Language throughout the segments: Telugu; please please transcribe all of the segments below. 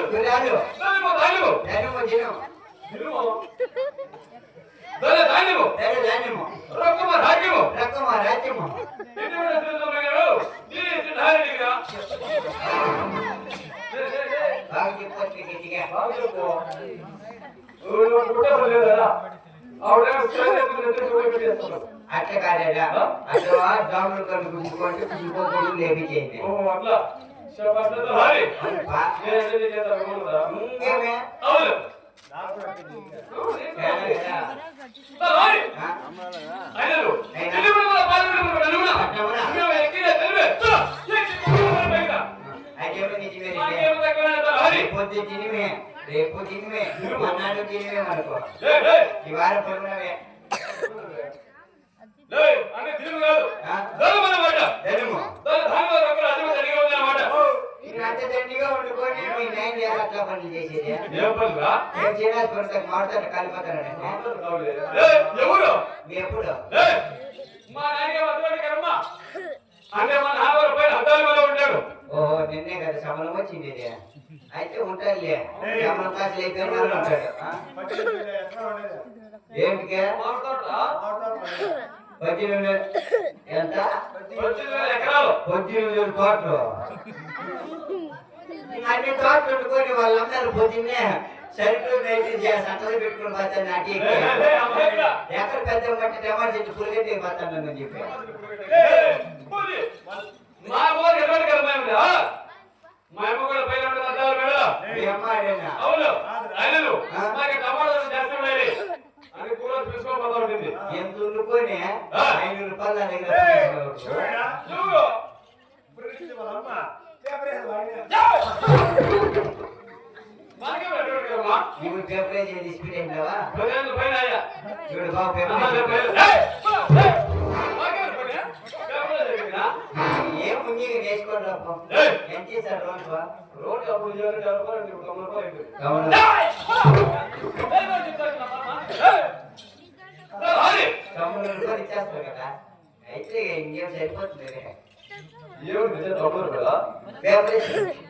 వాదాలకు రాళ్ళు దానిమో దానిమో దొర దానిమో రొక్కమ రాజ్యము ఎన్ని వేల తెలుసు గారు ఈ సిద్ధారిగా అట్లా కాదేడా అట్లా దోమలు కళ్ళు గుంజుకుంటే గుంజుకోకూడదు లేపి చేయండి ఇంకేమే అయితే నిజమే పొద్దు తినిమే రేపు తినిమే తినిమే అనుకో ఈ వారం పొరుగునవే దండిగా వండుకొని మీ నైన్ ఇయర్ అట్లా పనులు చేసేది. నేను చేయాలి కొడతా మాడతాను కలిపోతానండి ఎవరు? మీ ఎప్పుడు మా నాయన అటువంటి కర్మ. అంటే మా నాన్నగారు పైన అద్దాల మీద ఉంటాడు ఓ నిన్నే కదా సమలం వచ్చింది అయితే ఉంటాడులే సమలం కాసు లేకపోయినా ఉంటాడు మాట్లాడతా పద్దెనిమిది ఎంత? పద్దెనిమిది వేల ఎకరాలు. పద్దెనిమిది తోటలు అన్ని తోటలు పెట్టుకొని వాళ్ళందరూ పొద్దున్నే సరుకులు మెయింటైన్ చేసి సంతలు పెట్టుకుని పోతాను అమ్మాయి ఇక్కడ. ఎక్కడ పెద్ద మట్టి టమాటా చెట్టు పులిగడ్డి పోతాను అని చెప్పి. మా ఊరు అమ్మ కూడా పైన అద్దాల అమ్మ అవును. ఆయనలు? మాకు అని ఎంత. ఐదు రూపాయలు నా దగ్గర నువ్వు మాకే ఎటువంటి కర్మ ఇప్పుడు పేపర్ చేసి పైన అయ్యా ఇప్పుడు బాబు? ఏం ముందు ఏయ్! ఎంత చేశారు రోజు రోడ్డు అప్పుడు ఇప్పుడు తొంభై రూపాయలు. తొమ్మిది రూపాయలు ఇచ్చేస్తారు కదా. అయితే ఇంకేం సరిపోతుంది? ఏమిటి నిజం తొంభై రూపాయలా? పేపర్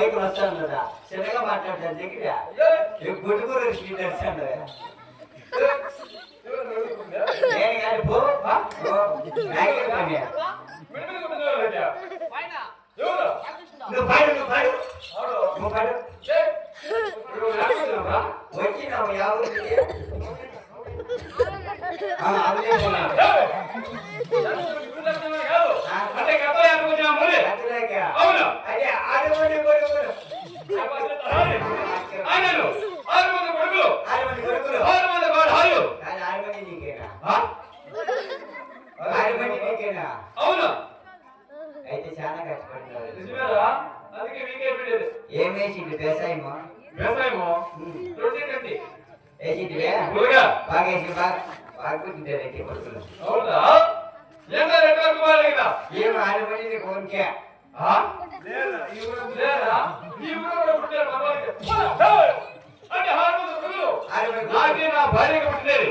ఉన్నాడు అట్లా మైకులు వస్తా ఉన్నదా చిన్నగా మాట్లాడతాను దగ్గర గుడుగురు అన్నదా నేను కానీ పో. నువ్వు పాడు నువ్వు పాడు. నువ్వు పాడు. వచ్చినావు ఎవరికి అవునే? నీకేనా అవును. అయితే చాలా కష్టపడుతున్నారు నిజమేరా? అందుకే మీకే పెట్టేది. ఏం వేసిండు వ్యవసాయమో వ్యవసాయము వేసింటివే గురుగా బాగా వేసి బాగా బాగా అయితే కొడుకులు అవునా? ఏంటో రెండు వరకు బాగాలేదా ఏం నీ కోరికే ఆ? లేదా? ఈ ఊరు కూడా పుట్టారు! అంటే నాకే నా భార్యకి పుట్టినది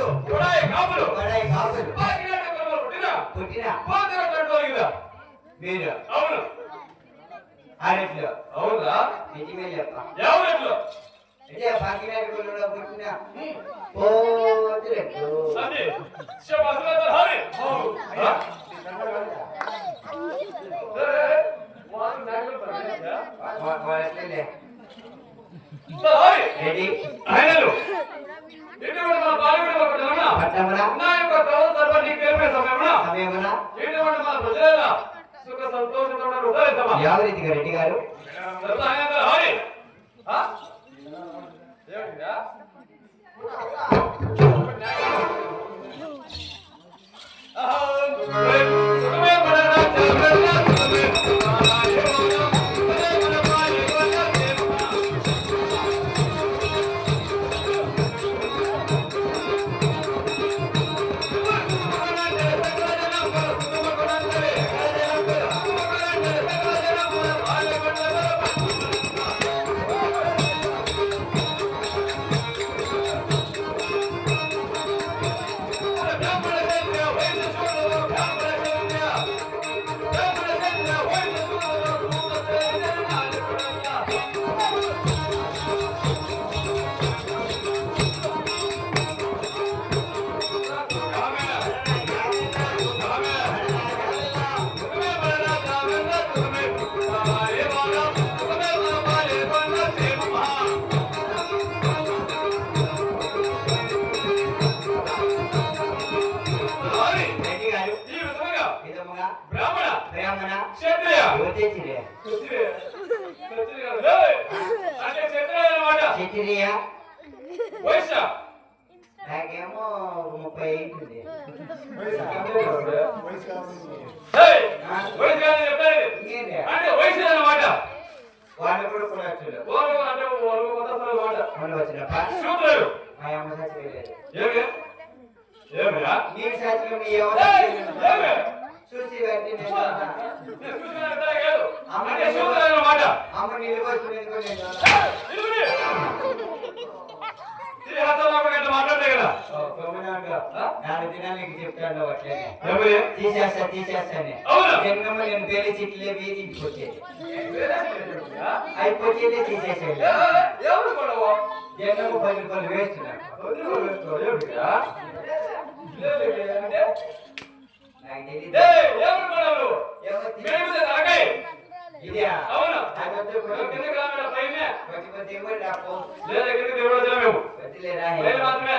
నైటికి రెండు ఉడాయి కాపులు, పడాయి కాపులు పాకినాటి కులంలో పుట్టిన పుట్టిన పోతినటువంటి వారికిదా? మీరు అవును ఆరెట్లు అవునా నిజమే చెప్ప ఎవరెట్లు ఇదే పాకినాడు కులంలో పుట్టిన పోతురెట్లు అది శబాసులతో హరి ఆ? ఏ, ఏ, వారు నాయకులు పర్వాలేదా? వాళ్ళట్లే సో హరి రెడీ వాళ్ళు కూడా కులస్తులు వాళ్ళు అంటే వాళ్ళు మతస్థులు అన్నమాట వాళ్ళు వచ్చినప్ప శూద్రులు మా అమ్మ చచ్చిపోయలేదు ఏమి ఏమిరా మీ ఏయ్! ఎవరు ఏమి చూసి పెట్టి అంటే శూద్రులు అన్నమాట అమ్మ నీళ్ళు పోసుకునేందుకు తీసేస్తా తీసేస్తానే? జన్మమ్మ నేను పేరు చిట్లే? అయిపోతే పది నాకు తెలియదు లేదా దేవుడు మేము? మాత్రమే